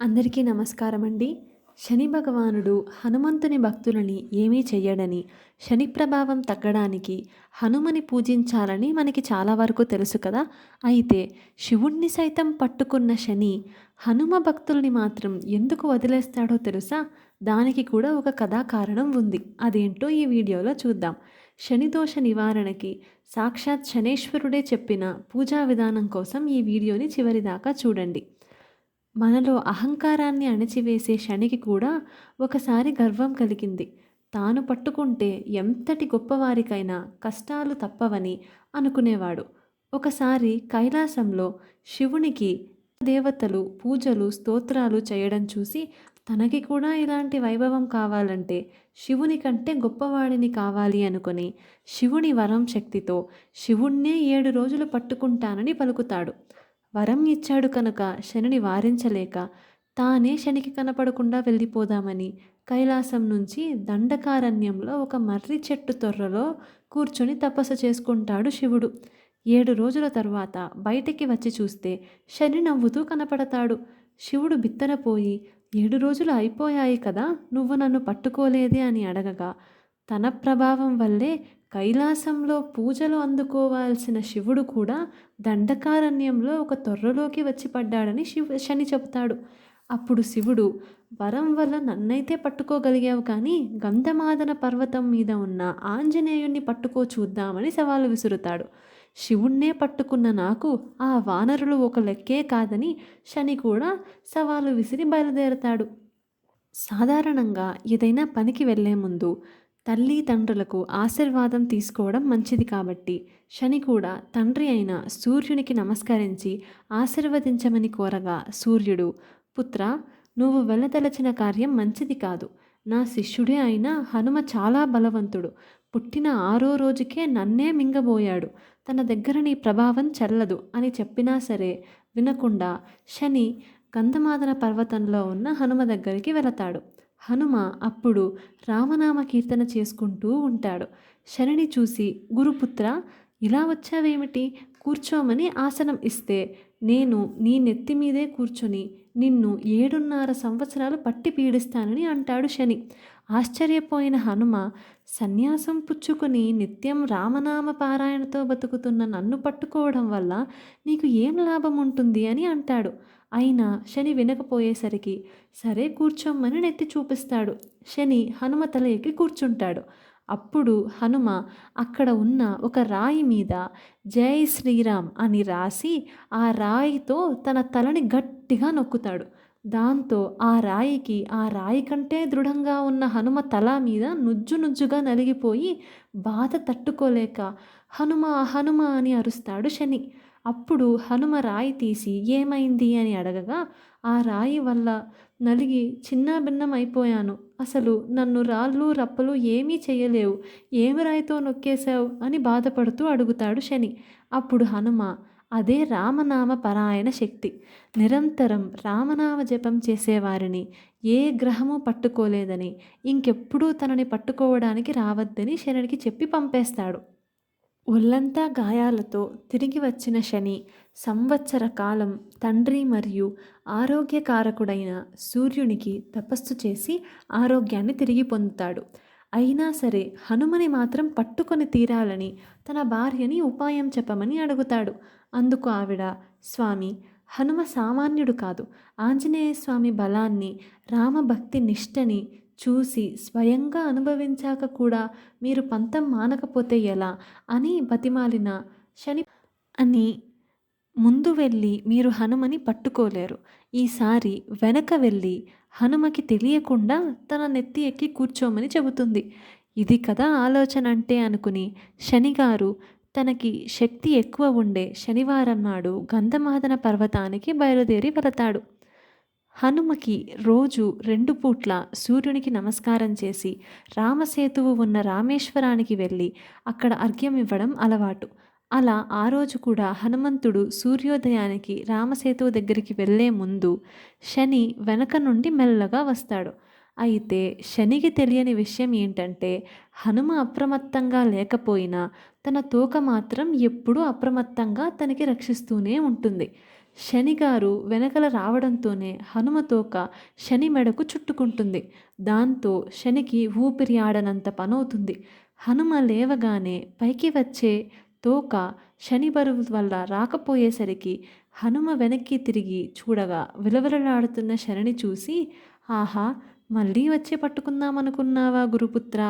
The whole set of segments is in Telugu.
అందరికీ నమస్కారం అండి శని భగవానుడు హనుమంతుని భక్తులని ఏమీ చెయ్యడని శని ప్రభావం తగ్గడానికి హనుమని పూజించాలని మనకి చాలా వరకు తెలుసు కదా. అయితే శివుణ్ణి సైతం పట్టుకున్న శని హనుమ భక్తుల్ని మాత్రం ఎందుకు వదిలేస్తాడో తెలుసా? దానికి కూడా ఒక కథా కారణం ఉంది. అదేంటో ఈ వీడియోలో చూద్దాం. శని దోష నివారణకి సాక్షాత్ శనేశ్వరుడే చెప్పిన పూజా విధానం కోసం ఈ వీడియోని చివరిదాకా చూడండి. మనలో అహంకారాన్ని అణచివేసే శనికి కూడా ఒకసారి గర్వం కలిగింది. తాను పట్టుకుంటే ఎంతటి గొప్పవారికైనా కష్టాలు తప్పవని అనుకునేవాడు. ఒకసారి కైలాసంలో శివునికి దేవతలు పూజలు స్తోత్రాలు చేయడం చూసి తనకి కూడా ఇలాంటి వైభవం కావాలంటే శివుని కంటే గొప్పవాడిని కావాలి అనుకుని శివుని వరం శక్తితో శివుణ్ణే ఏడు రోజులు పట్టుకుంటానని పలుకుతాడు. వరం ఇచ్చాడు కనుక శనిని వారించలేక తానే శనికి కనపడకుండా వెళ్ళిపోదామని కైలాసం నుంచి దండకారణ్యంలో ఒక మర్రి చెట్టు తొర్రలో కూర్చొని తపస్సు చేసుకుంటాడు శివుడు. ఏడు రోజుల తర్వాత బయటికి వచ్చి చూస్తే శని నవ్వుతూ కనపడతాడు. శివుడు బిత్తరపోయి ఏడు రోజులు అయిపోయాయి కదా నువ్వు నన్ను పట్టుకోలేదే అని అడగగా తన ప్రభావం వల్లే కైలాసంలో పూజలు అందుకోవాల్సిన శివుడు కూడా దండకారణ్యంలో ఒక తొర్రలోకి వచ్చి పడ్డాడని శివ శని చెబుతాడు. అప్పుడు శివుడు వరం వల్ల నన్నైతే పట్టుకోగలిగావు కానీ గంధమాదన పర్వతం మీద ఉన్న ఆంజనేయుణ్ణి పట్టుకో చూద్దామని సవాలు విసురుతాడు. శివుణ్ణే పట్టుకున్న నాకు ఆ వానరులు ఒక లెక్కే కాదని శని కూడా సవాలు విసిరి బయలుదేరతాడు. సాధారణంగా ఏదైనా పనికి వెళ్ళే ముందు తల్లి తండ్రులకు ఆశీర్వాదం తీసుకోవడం మంచిది కాబట్టి శని కూడా తండ్రి అయిన సూర్యునికి నమస్కరించి ఆశీర్వదించమని కోరగా సూర్యుడు పుత్ర నువ్వు వెళ్ళదలచిన కార్యం మంచిది కాదు. నా శిష్యుడే అయిన హనుమ చాలా బలవంతుడు. పుట్టిన ఆరో రోజుకే నన్నే మింగబోయాడు. తన దగ్గర నీ ప్రభావం చెల్లదు అని చెప్పినా సరే వినకుండా శని గంధమాదన పర్వతంలో ఉన్న హనుమ దగ్గరికి వెళతాడు. హనుమ అప్పుడు రామనామ కీర్తన చేసుకుంటూ ఉంటాడు. శనిని చూసి గురుపుత్ర ఇలా వచ్చావేమిటి? కూర్చోమని ఆసనం ఇస్తే నేను నీ నెత్తి మీదే కూర్చొని నిన్ను ఏడున్నర సంవత్సరాలు పట్టి పీడిస్తానని అంటాడు శని. ఆశ్చర్యపోయిన హనుమ సన్యాసం పుచ్చుకొని నిత్యం రామనామ పారాయణతో బతుకుతున్న నన్ను పట్టుకోవడం వల్ల నీకు ఏం లాభం ఉంటుంది అని అంటాడు. అయినా శని వినకపోయేసరికి సరే కూర్చోమ్మని నెత్తి చూపిస్తాడు. శని హనుమ తల ఎక్కి కూర్చుంటాడు. అప్పుడు హనుమ అక్కడ ఉన్న ఒక రాయి మీద జై శ్రీరామ్ అని రాసి ఆ రాయితో తన తలని గట్టిగా నొక్కుతాడు. దాంతో ఆ రాయికి ఆ రాయి కంటే దృఢంగా ఉన్న హనుమ తల మీద నుజ్జు నుజ్జుగా నలిగిపోయి బాధ తట్టుకోలేక హనుమ హనుమ అని అరుస్తాడు శని. అప్పుడు హనుమ రాయి తీసి ఏమైంది అని అడగగా ఆ రాయి వల్ల నలిగి చిన్నాభిన్నమైపోయాను. అయిపోయాను అసలు నన్ను రాళ్ళు రప్పలు ఏమీ చేయలేవు. ఏమి రాయితో నొక్కేశావు అని బాధపడుతూ అడుగుతాడు శని. అప్పుడు హనుమ అదే రామనామ పరాయణ శక్తి. నిరంతరం రామనామ జపం చేసేవారిని ఏ గ్రహము పట్టుకోలేదని ఇంకెప్పుడూ తనని పట్టుకోవడానికి రావద్దని శనుడికి చెప్పి పంపేస్తాడు. ఒళ్ళంతా గాయాలతో తిరిగి వచ్చిన శని సంవత్సర కాలం తండ్రి మరియు ఆరోగ్యకారకుడైన సూర్యునికి తపస్సు చేసి ఆరోగ్యాన్ని తిరిగి పొందుతాడు. అయినా సరే హనుమని మాత్రం పట్టుకొని తీరాలని తన భార్యని ఉపాయం చెప్పమని అడుగుతాడు. అందుకు ఆవిడ స్వామి హనుమ సామాన్యుడు కాదు. ఆంజనేయ స్వామి బలాన్ని రామభక్తి నిష్టని చూసి స్వయంగా అనుభవించాక కూడా మీరు పంతం మానకపోతే ఎలా అని బతిమాలిన శని అని ముందు వెళ్ళి మీరు హనుమని పట్టుకోలేరు. ఈసారి వెనక వెళ్ళి హనుమకి తెలియకుండా తన నెత్తి ఎక్కి కూర్చోమని చెబుతుంది. ఇది కదా ఆలోచన అంటే అనుకుని శనిగారు తనకి శక్తి ఎక్కువ ఉండే శనివారం నాడు గంధమాదన పర్వతానికి బయలుదేరి వెళతాడు. హనుమకి రోజు రెండు పూట్ల సూర్యునికి నమస్కారం చేసి రామసేతువు ఉన్న రామేశ్వరానికి వెళ్ళి అక్కడ అర్ఘ్యం ఇవ్వడం అలవాటు. అలా ఆ రోజు కూడా హనుమంతుడు సూర్యోదయానికి రామసేతువు దగ్గరికి వెళ్ళే ముందు శని వెనక నుండి మెల్లగా వస్తాడు. అయితే శనికి తెలియని విషయం ఏంటంటే హనుమ అప్రమత్తంగా లేకపోయినా తన తోక మాత్రం ఎప్పుడూ అప్రమత్తంగా తనకి రక్షిస్తూనే ఉంటుంది. శనిగారు వెనకల రావడంతోనే హనుమ తోక శని మెడకు చుట్టుకుంటుంది. దాంతో శనికి ఊపిరి ఆడనంత పనవుతుంది. హనుమ లేవగానే పైకి వచ్చే తోక శని బరువు వల్ల రాకపోయేసరికి హనుమ వెనక్కి తిరిగి చూడగా విలవిలలాడుతున్న శనిని చూసి ఆహా మళ్ళీ వచ్చి పట్టుకుందామనుకున్నావా గురుపుత్ర?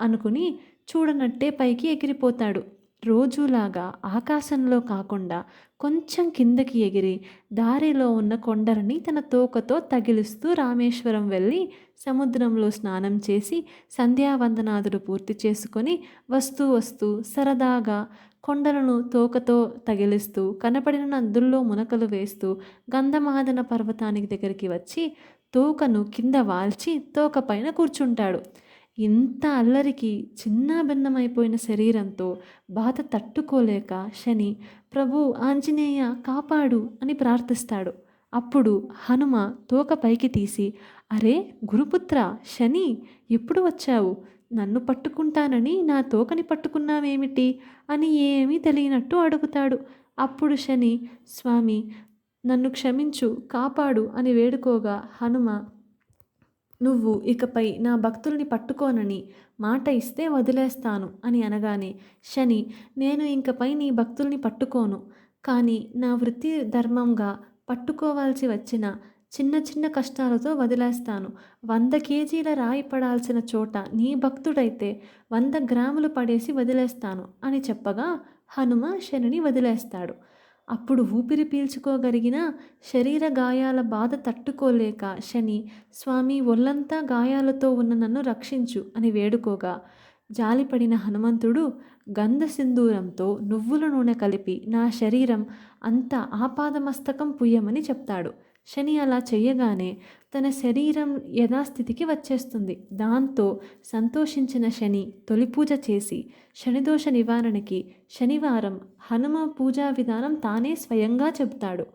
అనుకుని చూడనట్టే పైకి ఎగిరిపోతాడు. రోజులాగా ఆకాశంలో కాకుండా కొంచెం కిందకి ఎగిరి దారిలో ఉన్న కొండలని తన తోకతో తగిలిస్తూ రామేశ్వరం వెళ్ళి సముద్రంలో స్నానం చేసి సంధ్యావందనాదులు పూర్తి చేసుకొని వస్తూ వస్తూ సరదాగా కొండలను తోకతో తగిలిస్తూ కనపడిన నదుల్లో మునకలు వేస్తూ గంధమాదన పర్వతానికి దగ్గరికి వచ్చి తోకను కింద వాల్చి తోక పైన కూర్చుంటాడు. ఇంత అల్లరికి చిన్నాభిన్నమైపోయిన శరీరంతో బాధ తట్టుకోలేక శని ప్రభు ఆంజనేయ కాపాడు అని ప్రార్థిస్తాడు. అప్పుడు హనుమ తోక పైకి తీసి అరే గురుపుత్ర శని ఎప్పుడు వచ్చావు? నన్ను పట్టుకుంటానని నా తోకని పట్టుకున్నావేమిటి అని ఏమీ తెలియనట్టు అడుగుతాడు. అప్పుడు శని స్వామి నన్ను క్షమించు కాపాడు అని వేడుకోగా హనుమ నువ్వు ఇకపై నా భక్తుల్ని పట్టుకోనని మాట ఇస్తే వదిలేస్తాను అని అనగానే శని నేను ఇంకపై నీ భక్తుల్ని పట్టుకోను. కానీ నా వృత్తి ధర్మంగా పట్టుకోవాల్సి వచ్చిన చిన్న చిన్న కష్టాలతో వదిలేస్తాను. వంద కేజీల రాయి పడాల్సిన చోట నీ భక్తుడైతే వంద గ్రాములు పడేసి వదిలేస్తాను అని చెప్పగా హనుమ శనిని వదిలేస్తాడు. అప్పుడు ఊపిరి పీల్చుకోగలిగిన శరీర గాయాల బాధ తట్టుకోలేక శని స్వామి ఒళ్ళంతా గాయాలతో ఉన్న నన్ను రక్షించు అని వేడుకోగా జాలిపడిన హనుమంతుడు గంధ సింధూరంతో నువ్వుల నూనె కలిపి నా శరీరం అంతా ఆపాదమస్తకం పుయ్యమని చెప్తాడు. శని అలా చెయ్యగానే తన శరీరం యథాస్థితికి వచ్చేస్తుంది. దాంతో సంతోషించిన శని తొలి పూజ చేసి శనిదోష నివారణకి శనివారం హనుమ పూజా విధానం తానే స్వయంగా చెబుతాడు.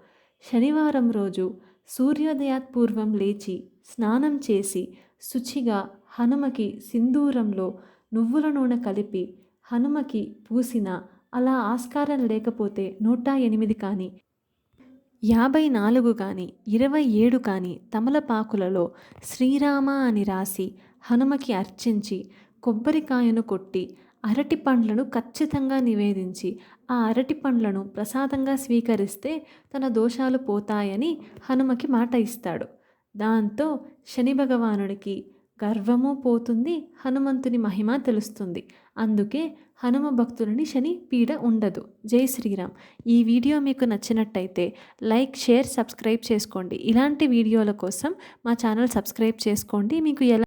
శనివారం రోజు సూర్యోదయాత్ పూర్వం లేచి స్నానం చేసి శుచిగా హనుమకి సింధూరంలో నువ్వుల నూనె కలిపి హనుమకి పూసిన అలా ఆస్కారం లేకపోతే నూట ఎనిమిది కానీ యాభై నాలుగు కానీ ఇరవై ఏడు కానీ తమలపాకులలో శ్రీరామ అని రాసి హనుమకి అర్చించి కొబ్బరికాయను కొట్టి అరటి పండ్లను ఖచ్చితంగా నివేదించి ఆ అరటి పండ్లను ప్రసాదంగా స్వీకరిస్తే తన దోషాలు పోతాయని హనుమకి మాట ఇస్తాడు. దాంతో శని భగవానుడికి గర్వము పోతుంది హనుమంతుని మహిమ తెలుస్తుంది. అందుకే హనుమ భక్తులని శని పీడ ఉండదు. జై శ్రీరామ్. ఈ వీడియో మీకు నచ్చినట్టయితే లైక్ షేర్ సబ్స్క్రైబ్ చేసుకోండి. ఇలాంటి వీడియోల కోసం మా ఛానల్ సబ్స్క్రైబ్ చేసుకోండి. మీకు ఎలా